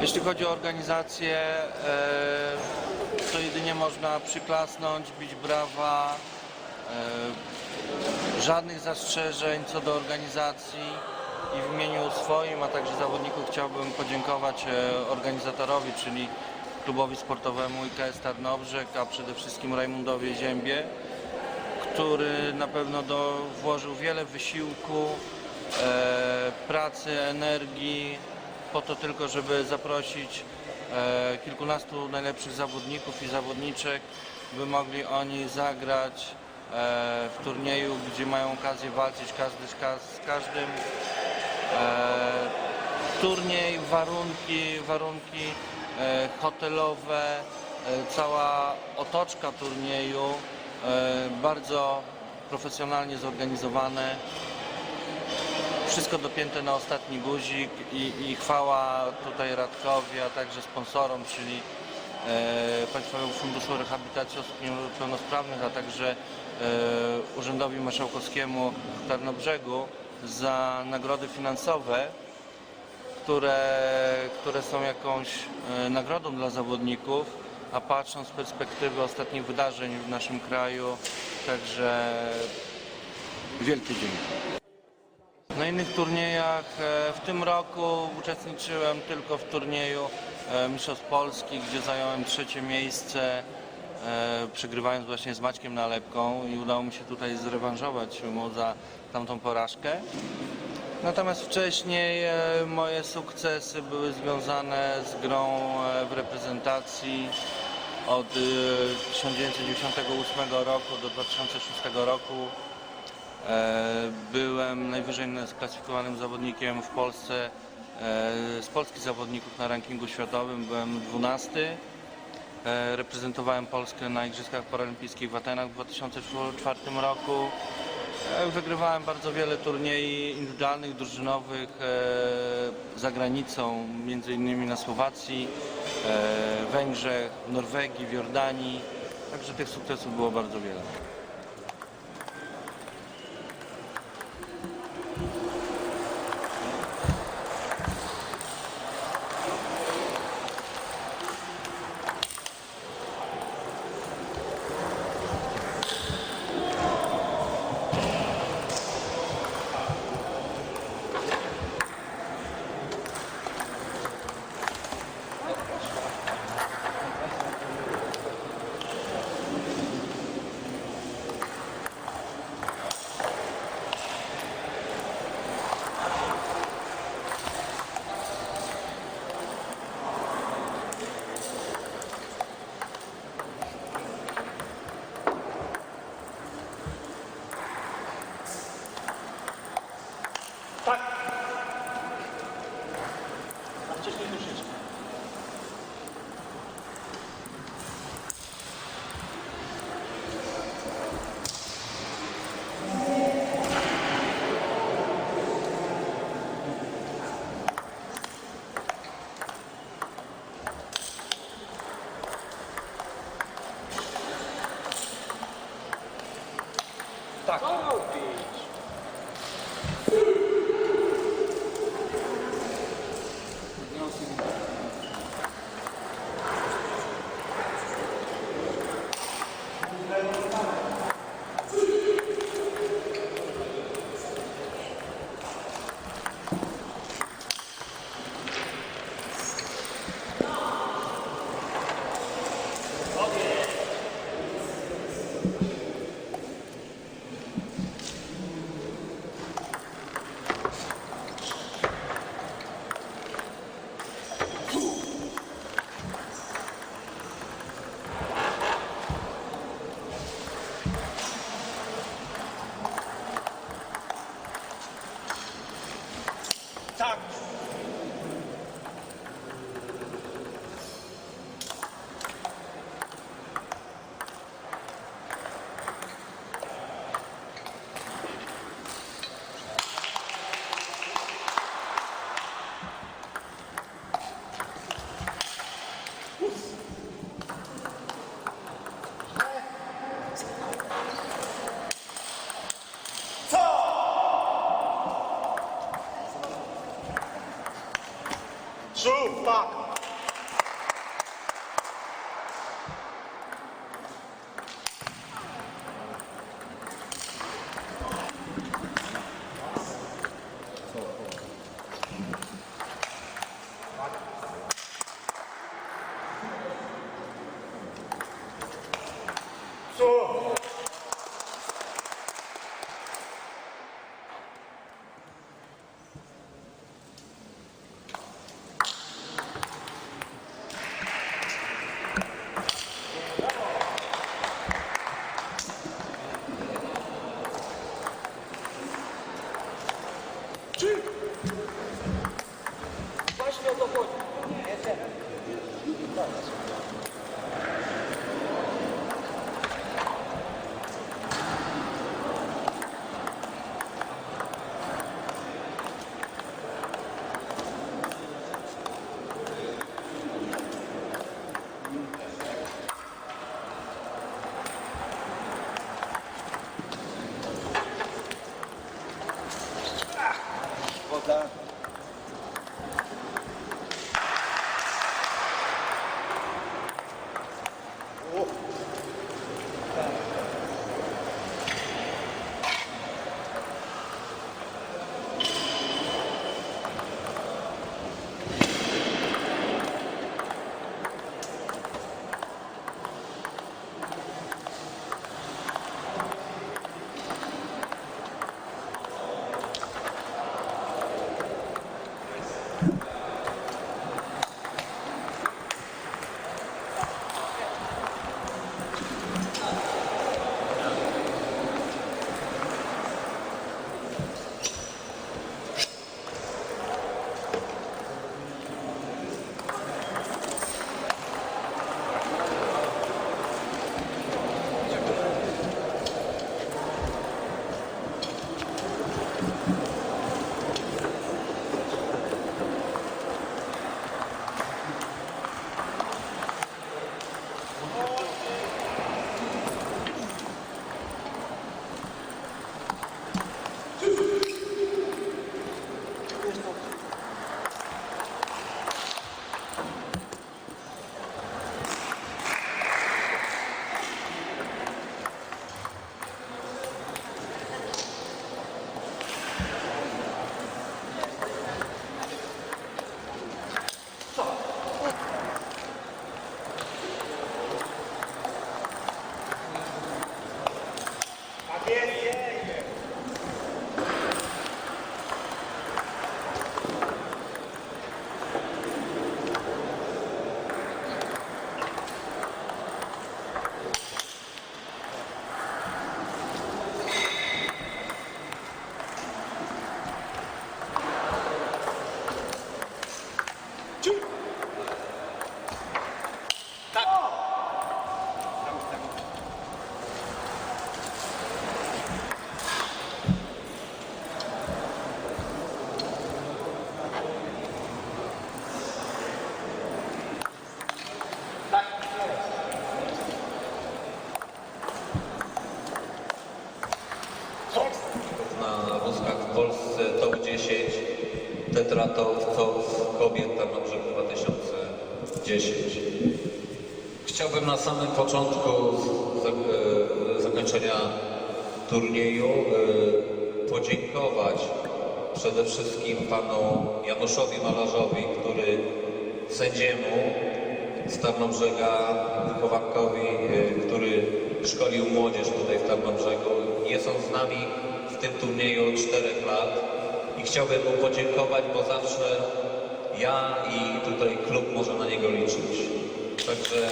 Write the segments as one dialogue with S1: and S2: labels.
S1: Jeśli chodzi o organizację, e, to jedynie można przyklasnąć, bić brawa. E, żadnych zastrzeżeń co do organizacji i w imieniu swoim, a także zawodników chciałbym podziękować e, organizatorowi, czyli klubowi sportowemu IKS Tarnobrzeg, a przede wszystkim Rajmundowi Ziębie, który na pewno do, włożył wiele wysiłku, pracy, energii po to tylko, żeby zaprosić e, kilkunastu najlepszych zawodników i zawodniczek, by mogli oni zagrać e, w turnieju, gdzie mają okazję walczyć każdy z, ka- z każdym. E, turniej, warunki, warunki hotelowe, cała otoczka turnieju bardzo profesjonalnie zorganizowane. Wszystko dopięte na ostatni guzik i, i chwała tutaj Radkowi, a także sponsorom, czyli e, Państwowemu Funduszu Rehabilitacji Osób Niepełnosprawnych, a także e, Urzędowi Marszałkowskiemu w Tarnobrzegu za nagrody finansowe, które, które są jakąś e, nagrodą dla zawodników, a patrząc z perspektywy ostatnich wydarzeń w naszym kraju, także wielkie dzięki. Na innych turniejach e, w tym roku uczestniczyłem tylko w turnieju e, Mistrzostw Polski, gdzie zająłem trzecie miejsce, e, przegrywając właśnie z Maćkiem Nalepką i udało mi się tutaj zrewanżować mu za tamtą porażkę. Natomiast wcześniej moje sukcesy były związane z grą w reprezentacji od e, 1998 roku do 2006 roku. E, Byłem najwyżej sklasyfikowanym zawodnikiem w Polsce e, z polskich zawodników na rankingu światowym. Byłem 12. E, Reprezentowałem Polskę na Igrzyskach Paralimpijskich w Atenach w 2004 roku. Wygrywałem bardzo wiele turniejów indywidualnych, drużynowych za granicą, między innymi na Słowacji, Węgrzech, Norwegii, w Jordanii. Także tych sukcesów było bardzo wiele.
S2: Tetra TOP, TOP kobiet Tarnobrzeg 2010. Chciałbym na samym początku e, zakończenia turnieju e, podziękować przede wszystkim panu Januszowi Malarzowi, który sędziemu z Tarnobrzega, wychowankowi, e, który szkolił młodzież tutaj w Tarnobrzegu. Jest on z nami w tym turnieju od czterech lat i chciałbym mu podziękować, bo zawsze ja i tutaj klub może na niego liczyć. Także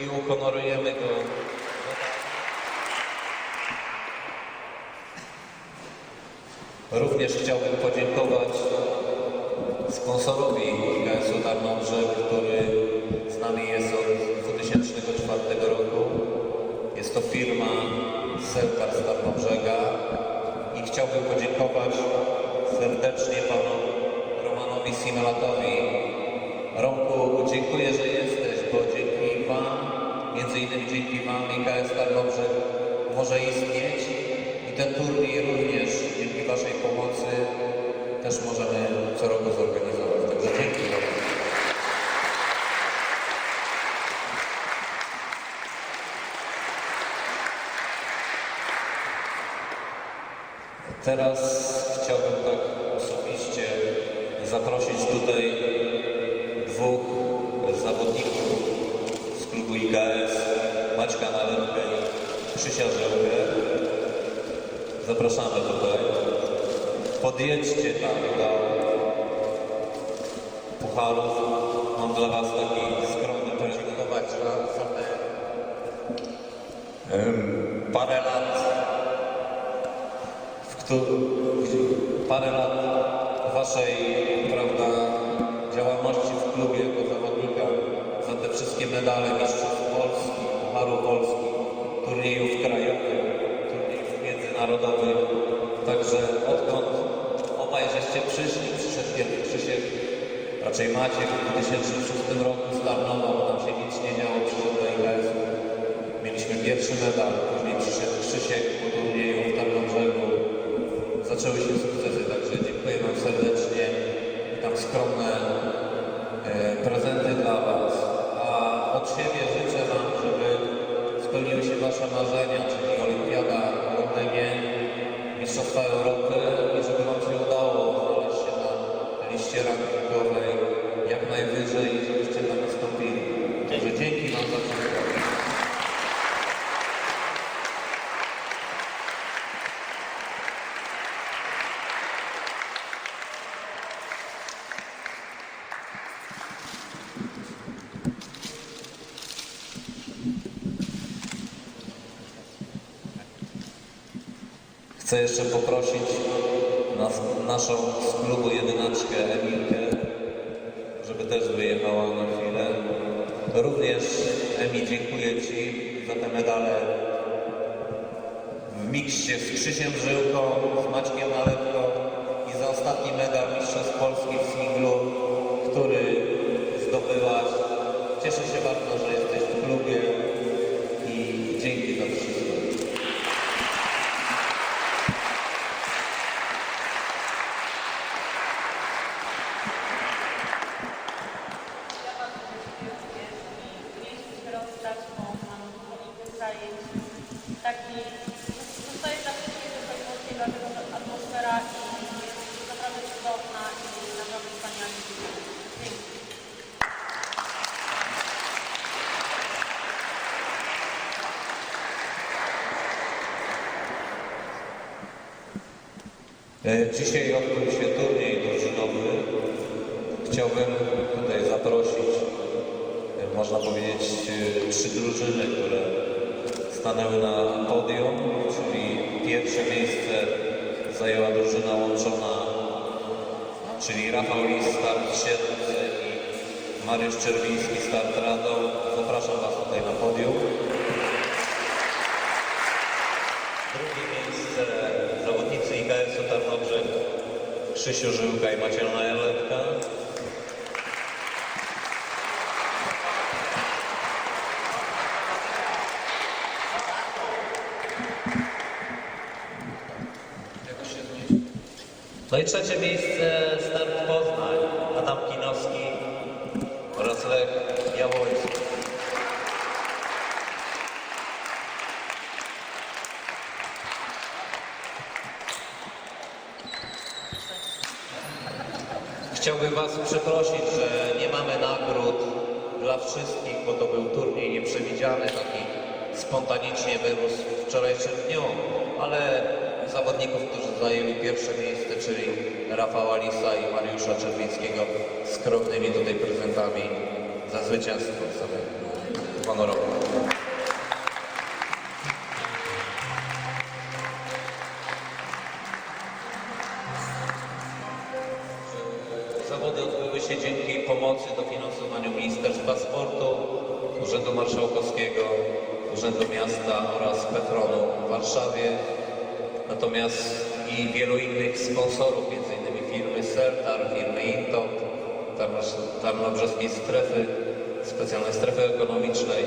S2: i, uhonorujemy go. Również chciałbym podziękować sponsorowi KS-u Tarnobrzeg, który z nami jest od 2004 roku. Jest to firma Seltar z Tarnobrzega i chciałbym podziękować serdecznie panu Romanowi Simulatowi. Romku, dziękuję, że jesteś, bo dzięki Wam, między innymi dzięki Wam IKS Tarnobrzeg może istnieć ten turniej również dzięki Waszej pomocy też możemy co roku zorganizować. Także dzięki Wam. Teraz chciałbym tak osobiście zaprosić tutaj dwóch zawodników z klubu IKS, Maćka Nalepkę i Krzysia Żełkę. Zapraszamy tutaj. Podjedźcie tam do pucharów. Mam dla Was taki skromny em, parę lat któ- parę lat Waszej prawda, działalności w klubie jako zawodnika za te wszystkie medale mistrzostw Polski, Pucharu Polski, turniejów krajowych, turniejów międzynarodowych. Także odkąd obaj żeście przyszli, przyszedł pierwszy Krzysiek, raczej Maciek w 2006 roku startował, tam się nic nie działo, przyszedł do IKS-u. Mieliśmy pierwszy medal, później przyszedł Krzysiek Zaczęły się sukcesy, także dziękuję Wam serdecznie. Tam skromne e, prezenty dla Was. A od siebie życzę Wam, żeby spełniły się Wasze marzenia, czyli Olimpiada w Londynie, Mistrzostwa Europy i żeby Wam się udało znaleźć się na liście rankingowej jak najwyżej i żebyście tam wystąpili. Także dzięki Wam za wszystko. Chcę jeszcze poprosić nas, naszą z klubu jedynaczkę Emilkę, żeby też wyjechała na chwilę. Również Emi dziękuję Ci za te medale w mikście z Krzysiem Żyłką, z Maćkiem Nalepką i za ostatni medal Mistrzostw Polski w singlu, który zdobyłaś. Cieszę się bardzo, że jesteś w klubie i dzięki za wszystko.
S3: Ja bardzo dziękuję również i miejscu kierowców mam możliwość zajęć. Taki zostaje dla wszystkich tylko i wyłącznie dlatego, że atmosfera i jest naprawdę cudowna i naprawdę wspaniale. Dzięki.
S2: E, Dzisiaj odbył się turniej drużynowy. Chciałbym tutaj zaprosić, e, można powiedzieć, e, trzy drużyny, które stanęły na podium, czyli pierwsze miejsce zajęła drużyna łączona, czyli Rafał Lis, start Siedlce i Mariusz Czerwiński, start Radom. Zapraszam Was tutaj na podium. Drugie miejsce zawodnicy IKS-u Tarnobrzeg Krzysiu Żyłka i Maciej Najelepka. No i trzecie miejsce Chciałbym Was przeprosić, że nie mamy nagród dla wszystkich, bo to był turniej nieprzewidziany, taki spontanicznie wyrósł w wczorajszym dniu, ale zawodników, którzy zajęli pierwsze miejsce, czyli Rafała Lisa i Mariusza Czerwińskiego, skromnymi tutaj prezentami za zwycięstwo sobie honorowe. Się dzięki pomocy dofinansowaniu Ministerstwa Sportu, Urzędu Marszałkowskiego, Urzędu Miasta oraz Petronu w Warszawie. Natomiast i wielu innych sponsorów, m.in. firmy Sertar, firmy Intop, Tarnobrzeskiej Strefy, Specjalnej Strefy Ekonomicznej.